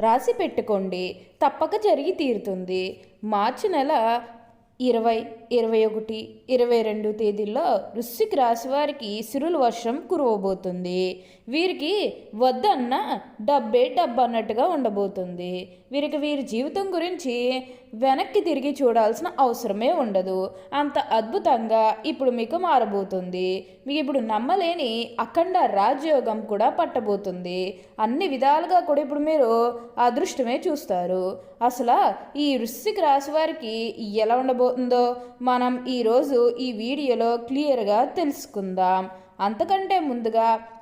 రాసి పెట్టుకోండి. తప్పక జరిగి తీరుతుంది. మార్చి నెల ఇరవై ఇరవై ఒకటి ఇరవై రెండు తేదీల్లో వృశ్చిక రాశి వారికి సిరుల వర్షం కురవబోతుంది. వీరికి వద్దన్న డబ్బే డబ్బు అన్నట్టుగా ఉండబోతుంది. వీరికి వీరి జీవితం గురించి వెనక్కి తిరిగి చూడాల్సిన అవసరమే ఉండదు. అంత అద్భుతంగా ఇప్పుడు మీకు మారబోతుంది. మీకు ఇప్పుడు నమ్మలేని అఖండ రాజయోగం కూడా పట్టబోతుంది. అన్ని విధాలుగా కూడా ఇప్పుడు మీరు అదృష్టమే చూస్తారు. అసలు ఈ వృశ్చిక రాశి వారికి ఎలా ఉండబోతుందో మనం ఈరోజు ఈ వీడియోలో క్లియర్గా తెలుసుకుందాం. అంతకంటే ముందుగా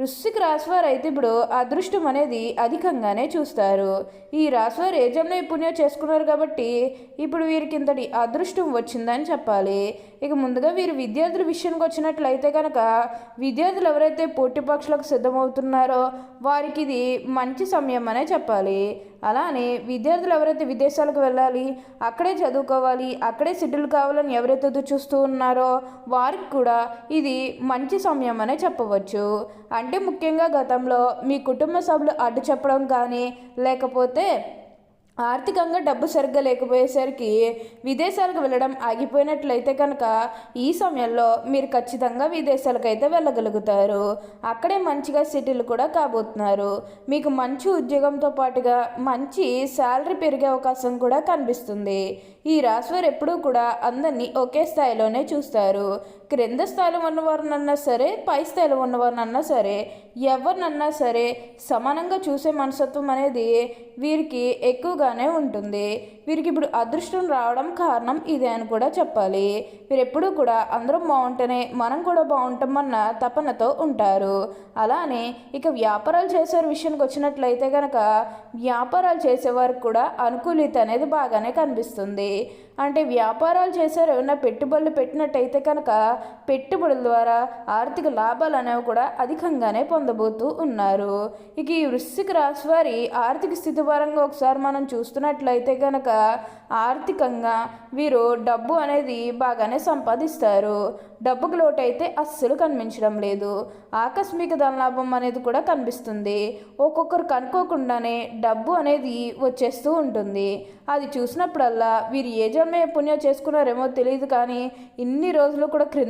వృశ్చిక రాశివారు అయితే ఇప్పుడు అదృష్టం అనేది అధికంగానే చూస్తారు. ఈ రాశివారు ఏ జన్మ పుణ్యం చేసుకున్నారు కాబట్టి ఇప్పుడు వీరికి ఇంతటి అదృష్టం వచ్చిందని చెప్పాలి. ఇక ముందుగా వీరు విద్యార్థుల విషయానికి వచ్చినట్లయితే కనుక విద్యార్థులు ఎవరైతే పోటీ పక్షులకు సిద్ధమవుతున్నారో వారికి ఇది మంచి సమయం అనే చెప్పాలి. అలానే విద్యార్థులు ఎవరైతే విదేశాలకు వెళ్ళాలి అక్కడే చదువుకోవాలి అక్కడే సెటిల్ కావాలని ఎవరైతే చూస్తూ ఉన్నారో వారికి కూడా ఇది మంచి సమయం అనే చెప్పవచ్చు. అంటే ముఖ్యంగా గతంలో మీ కుటుంబ సభ్యులు అడ్డు చెప్పడం కానీ లేకపోతే ఆర్థికంగా డబ్బు సరిగ్గా లేకపోయేసరికి విదేశాలకు వెళ్ళడం ఆగిపోయినట్లయితే కనుక ఈ సమయంలో మీరు ఖచ్చితంగా విదేశాలకు అయితే వెళ్ళగలుగుతారు. అక్కడే మంచిగా సెటిల్ కూడా కాబోతున్నారు. మీకు మంచి ఉద్యోగంతో పాటుగా మంచి శాలరీ పెరిగే అవకాశం కూడా కనిపిస్తుంది. ఈ రాశివారు ఎప్పుడూ కూడా అందరినీ ఒకే స్థాయిలోనే చూస్తారు. క్రింద స్థాయిలో ఉన్నవారినన్నా సరే పై స్థాయిలో ఉన్నవారినన్నా సరే ఎవరినన్నా సరే సమానంగా చూసే మనస్తత్వం అనేది వీరికి ఎక్కువగానే ఉంటుంది. వీరికి ఇప్పుడు అదృష్టం రావడం కారణం ఇదే అని కూడా చెప్పాలి. వీరు ఎప్పుడూ కూడా అందరం బాగుంటేనే మనం కూడా బాగుంటామన్న తపనతో ఉంటారు. అలానే ఇక వ్యాపారాలు చేసే విషయానికి వచ్చినట్లయితే కనుక వ్యాపారాలు చేసేవారికి కూడా అనుకూలిత అనేది బాగానే కనిపిస్తుంది. అంటే వ్యాపారాలు చేశారు ఏమైనా పెట్టుబడులు పెట్టినట్టయితే కనుక పెట్టుబడుల ద్వారా ఆర్థిక లాభాలు అనేవి కూడా అధికంగానే పొందబోతూ ఉన్నారు. ఇక ఈ వృశ్చిక రాశి వారి ఆర్థిక స్థితి పరంగా ఒకసారి మనం చూస్తున్నట్లయితే కనుక ఆర్థికంగా వీరు డబ్బు అనేది బాగానే సంపాదిస్తారు. డబ్బుకు లోటు అయితే అస్సలు కనిపించడం లేదు. ఆకస్మిక ధనలాభం అనేది కూడా కనిపిస్తుంది. ఒక్కొక్కరు కనుక్కోకుండానే డబ్బు అనేది వచ్చేస్తూ ఉంటుంది. అది చూసినప్పుడల్లా వీరు ఏ జన్మ పుణ్యం చేసుకున్నారేమో తెలియదు కానీ ఇన్ని రోజులు కూడా క్రింద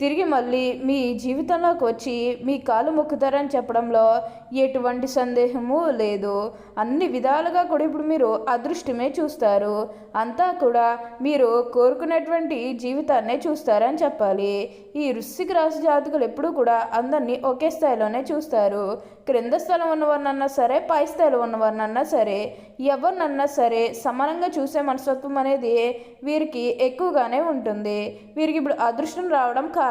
తిరిగి మళ్ళీ మీ జీవితంలోకి వచ్చి మీ కాలు మొక్కుతారని చెప్పడంలో ఎటువంటి సందేహము లేదు. అన్ని విధాలుగా కూడా ఇప్పుడు మీరు అదృష్టమే చూస్తారు. అంతా కూడా మీరు కోరుకునేటువంటి జీవితాన్నే చూస్తారని చెప్పాలి. ఈ వృశ్చిక రాశి జాతకులు ఎప్పుడూ కూడా అందరినీ ఒకే స్థాయిలోనే చూస్తారు. క్రింద స్థలం ఉన్నవారినన్నా సరే పై స్థాయిలో ఉన్నవారినన్నా సరే ఎవరినన్నా సరే సమానంగా చూసే మనస్తత్వం అనేది వీరికి ఎక్కువగానే ఉంటుంది. వీరికి ఇప్పుడు అదృష్టం రావడం కారణం.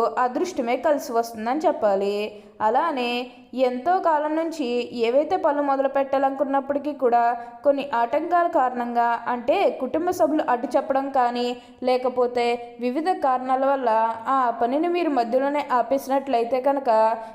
అదృష్టమే కలిసి వస్తుందని చెప్పాలి. అలానే ఎంతో కాలం నుంచి ఏవైతే పనులు మొదలు పెట్టాలనుకున్నప్పటికీ కూడా కొన్ని ఆటంకాల కారణంగా అంటే కుటుంబ సభ్యులు అడ్డు చెప్పడం కానీ లేకపోతే వివిధ కారణాల వల్ల ఆ పనిని మీరు మధ్యలోనే ఆపేసినట్లయితే కనుక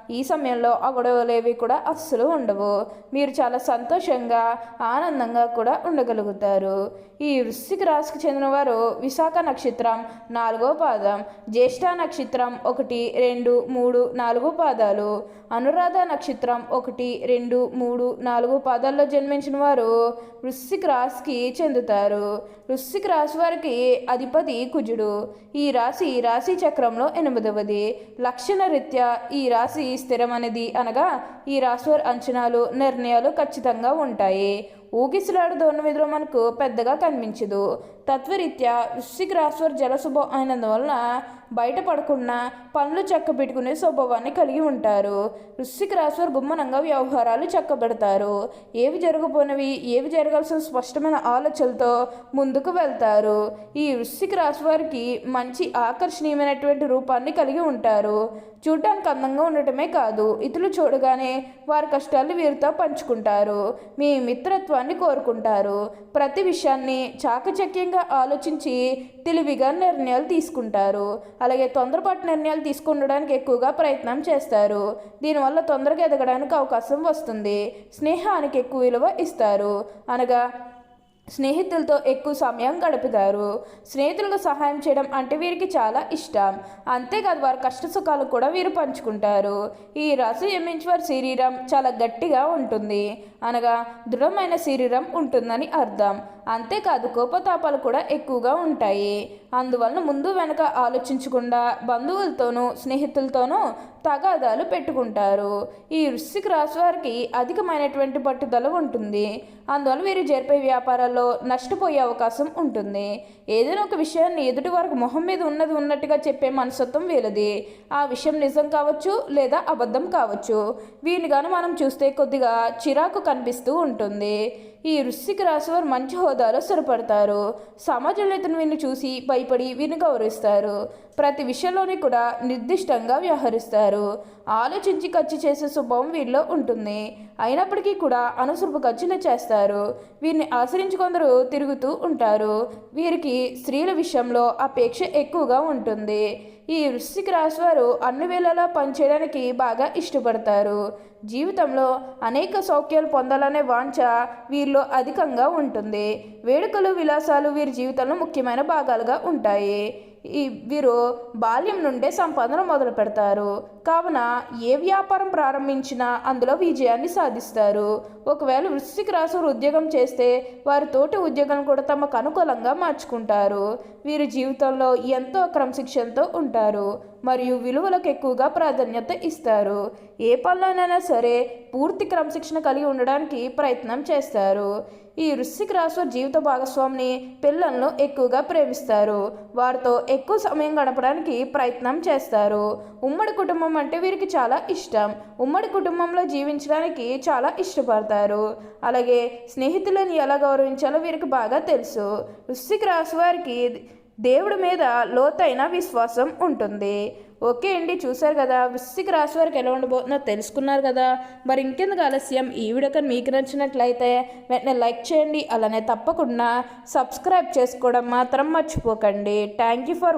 ఈ సమయంలో ఆ గొడవలేవి కూడా అస్సలు ఉండవు. మీరు చాలా సంతోషంగా ఆనందంగా కూడా ఉండగలుగుతారు. ఈ వృశ్చిక రాశికి చెందిన వారు విశాఖ నక్షత్రం నాలుగో పాదం జ్యేష్ఠ నక్షత్రం ఒకటి రెండు మూడు నాలుగో పాదాలు అనురాధ నక్షత్రం ఒకటి రెండు మూడు నాలుగు పాదాల్లో జన్మించిన వారు వృశ్చిక రాశికి చెందుతారు. వృశ్చిక రాశి వారికి అధిపతి కుజుడు. ఈ రాశి రాశి చక్రంలో ఎనిమిదవది. లక్షణ రీత్యా ఈ రాశి స్థిరమనేది అనగా ఈ రాశి వారి అంచనాలు నిర్ణయాలు ఖచ్చితంగా ఉంటాయి. ఊగిసలాడు దోర్నవిధిలో మనకు పెద్దగా కనిపించదు. తత్వరీత్యా వృశ్చిక రాశివారు జలశుభం అయినందువలన బయటపడకుండా పనులు చక్కబెట్టుకునే స్వభావాన్ని కలిగి ఉంటారు. వృశ్చిక రాశివారు గుమ్మనంగా వ్యవహారాలు చక్కబెడతారు. ఏవి జరగబోనవి ఏవి జరగాల్సిన స్పష్టమైన ఆలోచనలతో ముందుకు వెళ్తారు. ఈ వృశ్చిక రాశివారికి మంచి ఆకర్షణీయమైనటువంటి రూపాన్ని కలిగి ఉంటారు. చూడటానికి అందంగా ఉండటమే కాదు ఇతరులు చూడగానే వారి కష్టాలు వీరితో పంచుకుంటారు. మీ మిత్రత్వాన్ని కోరుకుంటారు. ప్రతి విషయాన్ని చాకచక్యంగా ఆలోచించి తెలివిగా నిర్ణయాలు తీసుకుంటారు. అలాగే తొందరపాటు నిర్ణయాలు తీసుకుండడానికి ఎక్కువగా ప్రయత్నం చేస్తారు. దీనివల్ల తొందరగా ఎదగడానికి అవకాశం వస్తుంది. స్నేహానికి ఎక్కువ విలువ ఇస్తారు. అనగా స్నేహితులతో ఎక్కువ సమయం గడుపుతారు స్నేహితులకు సహాయం చేయడం అంటే వీరికి చాలా ఇష్టం. అంతేకాదు వారి కష్ట సుఖాలు కూడా వీరు పంచుకుంటారు. ఈ రాశి ఎమ్మించి వారి శరీరం చాలా గట్టిగా ఉంటుంది. అనగా దృఢమైన శరీరం ఉంటుందని అర్థం. అంతేకాదు కోపతాపాలు కూడా ఎక్కువగా ఉంటాయి. అందువలన ముందు వెనక ఆలోచించకుండా బంధువులతోనూ స్నేహితులతోనూ తగాదాలు పెట్టుకుంటారు. ఈ వృశ్చిక రాశి వారికి అధికమైనటువంటి పట్టుదల ఉంటుంది. అందువల్ల వీరు జరిపే వ్యాపారాల్లో నష్టపోయే అవకాశం ఉంటుంది. ఏదైనా ఒక విషయాన్ని ఎదుటి వారికి మొహం మీద ఉన్నది ఉన్నట్టుగా చెప్పే మనస్తత్వం వీలది ఆ విషయం నిజం కావచ్చు లేదా అబద్ధం కావచ్చు. వీనిగాను మనం చూస్తే కొద్దిగా చిరాకు కనిపిస్తూ ఉంటుంది. ఈ వృశ్చిక రాశి మంచి హోదాలో స్థిరపడతారు. సమాజంలో ఇతను వీరిని చూసి భయపడి వీరిని గౌరవిస్తారు. ప్రతి విషయంలోని కూడా నిర్దిష్టంగా వ్యవహరిస్తారు. ఆలోచించి ఖర్చు చేసే స్వభావం వీరిలో ఉంటుంది. అయినప్పటికీ కూడా అనుసృపు ఖర్చులు చేస్తారు. వీరిని ఆశ్రయించి కొందరు తిరుగుతూ ఉంటారు. వీరికి స్త్రీల విషయంలో అపేక్ష ఎక్కువగా ఉంటుంది. ఈ వృశ్చిక రాశి వారు అన్ని వేళలా పనిచేయడానికి బాగా ఇష్టపడతారు. జీవితంలో అనేక సౌఖ్యాలు పొందాలనే వాంఛ వీరిలో అధికంగా ఉంటుంది. వేడుకలు విలాసాలు వీరి జీవితంలో ముఖ్యమైన భాగాలుగా ఉంటాయి. ఈ వీరు బాల్యం నుండే సంపాదన మొదలు పెడతారు. కావున ఏ వ్యాపారం ప్రారంభించినా అందులో విజయాన్ని సాధిస్తారు. ఒకవేళ వృశ్చిక రాశి వారు ఉద్యోగం చేస్తే వారి తోటి ఉద్యోగాలను కూడా తమకు అనుకూలంగా మార్చుకుంటారు. వీరి జీవితంలో ఎంతో క్రమశిక్షణతో ఉంటారు. మరియు విలువలకు ఎక్కువగా ప్రాధాన్యత ఇస్తారు. ఏ పనులైనా సరే పూర్తి క్రమశిక్షణ కలిగి ఉండడానికి ప్రయత్నం చేస్తారు. ఈ వృశ్చిక రాశి జీవిత భాగస్వామిని పిల్లలను ఎక్కువగా ప్రేమిస్తారు. వారితో ఎక్కువ సమయం గడపడానికి ప్రయత్నం చేస్తారు. ఉమ్మడి కుటుంబం అంటే వీరికి చాలా ఇష్టం. ఉమ్మడి కుటుంబంలో జీవించడానికి చాలా ఇష్టపడతారు. అలాగే స్నేహితులను ఎలా గౌరవించాలో వీరికి బాగా తెలుసు. వృశ్చిక రాశి వారికి దేవుడి మీద లోతైన విశ్వాసం ఉంటుంది. ఓకే అండి చూశారు కదా. వృశ్చిక రాశి వారికి ఎలా ఉండబోతుందో తెలుసుకున్నారు కదా. మరి ఇంకెందుకు ఆలస్యం? ఈ వీడియో కానీ మీకు నచ్చినట్లయితే వెంటనే లైక్ చేయండి. అలానే తప్పకుండా సబ్స్క్రైబ్ చేసుకోవడం మాత్రం మర్చిపోకండి. Thank you for